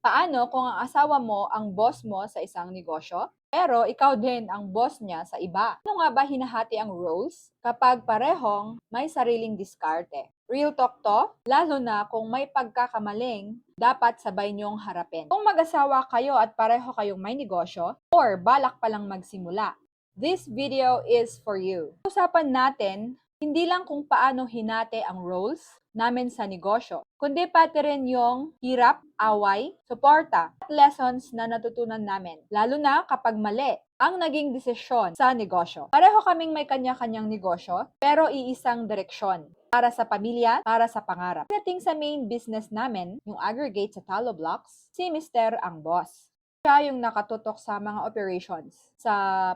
Paano kung ang asawa mo ang boss mo sa isang negosyo? Pero ikaw din ang boss niya sa iba. Ano nga ba hinahati ang roles kapag parehong may sariling diskarte? Real talk to, lalo na kung may pagkakamaling dapat sabay niyong harapin. Kung mag-asawa kayo at pareho kayong may negosyo or balak pa lang magsimula, this video is for you. Usapan natin hindi lang kung paano hinati ang roles namin sa negosyo, kundi pati rin yung hirap, away, suporta, at lessons na natutunan namin, lalo na kapag mali ang naging desisyon sa negosyo. Pareho kaming may kanya-kanyang negosyo, pero iisang direksyon para sa pamilya, para sa pangarap. Pagdating sa main business namin, yung aggregate sa Talo Blocks, si Mr. ang boss. Siya yung nakatutok sa mga operations, sa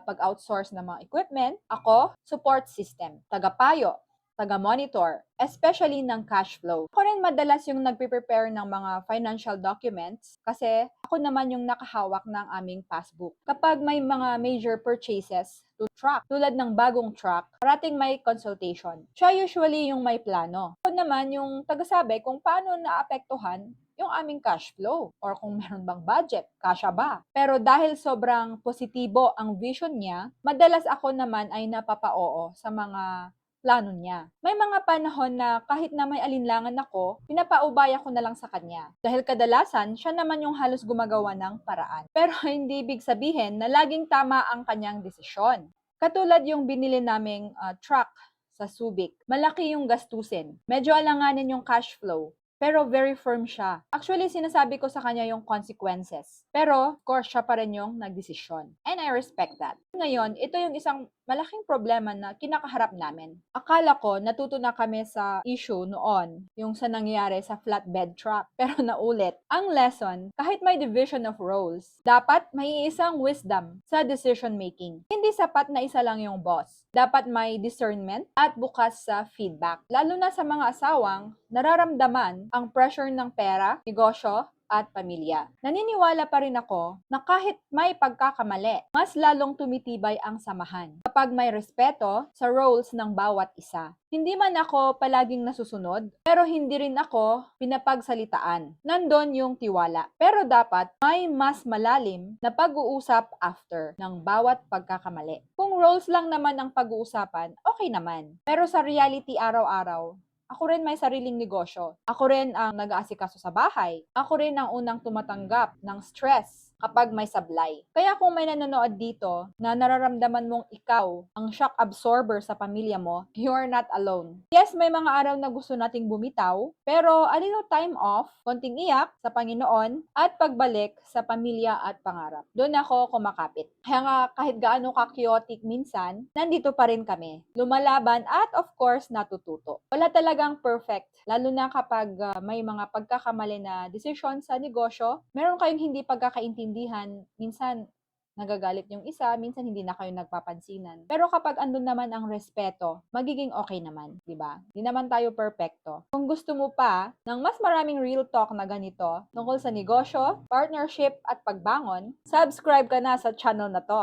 pag-outsource ng mga equipment. Ako, support system, tagapayo, taga-monitor, especially ng cash flow. Ako rin madalas yung nagpe-prepare ng mga financial documents kasi ako naman yung nakahawak ng aming passbook. Kapag may mga major purchases to truck, tulad ng bagong truck, parating may consultation. Siya usually yung may plano. Ako naman yung tagasabi kung paano naapektuhan yung aming cash flow or kung meron bang budget, kasya ba. Pero dahil sobrang positibo ang vision niya, madalas ako naman ay napapa-oo sa mga plano niya. May mga panahon na kahit na may alinlangan ako, pinapaubaya ko na lang sa kanya. Dahil kadalasan, siya naman yung halos gumagawa ng paraan. Pero hindi ibig sabihin na laging tama ang kanyang desisyon. Katulad yung binili naming uh, truck sa Subic. Malaki yung gastusin. Medyo alanganin yung cash flow. Pero very firm siya. Actually, sinasabi ko sa kanya yung consequences. Pero, of course, siya pa rin yung nagdesisyon. And I respect that. Ngayon, ito yung isang malaking problema na kinakaharap namin. Akala ko natuto na kami sa issue noon, yung sa nangyayari sa flatbed truck. Pero naulit, ang lesson, kahit may division of roles, dapat may isang wisdom sa decision making. Hindi sapat na isa lang yung boss. Dapat may discernment at bukas sa feedback. Lalo na sa mga asawang nararamdaman ang pressure ng pera, negosyo, at pamilya. Naniniwala pa rin ako na kahit may pagkakamali, mas lalong tumitibay ang samahan kapag may respeto sa roles ng bawat isa. Hindi man ako palaging nasusunod, pero hindi rin ako pinapagsalitaan. Nandon yung tiwala. Pero dapat may mas malalim na pag-uusap after ng bawat pagkakamali. Kung roles lang naman ang pag-uusapan, okay naman. Pero sa reality araw-araw, ako rin may sariling negosyo. Ako rin ang nag-aasikaso sa bahay. Ako rin ang unang tumatanggap ng stress kapag may sablay. Kaya kung may nanonood dito na nararamdaman mong ikaw ang shock absorber sa pamilya mo, you are not alone. Yes, may mga araw na gusto nating bumitaw, pero a little time off, konting iyak sa Panginoon, at pagbalik sa pamilya at pangarap. Doon ako kumakapit. Kaya nga kahit gaano ka-chaotic minsan, nandito pa rin kami. Lumalaban at of course natututo. Wala talagang perfect, lalo na kapag uh, may mga pagkakamali na desisyon sa negosyo, meron kayong hindi pagkakaintindihan minsan nagagalit yung isa, minsan hindi na kayo nagpapansinan. Pero kapag andun naman ang respeto, magiging okay naman, di ba? Di naman tayo perfecto. Kung gusto mo pa ng mas maraming real talk na ganito tungkol sa negosyo, partnership at pagbangon, subscribe ka na sa channel na to.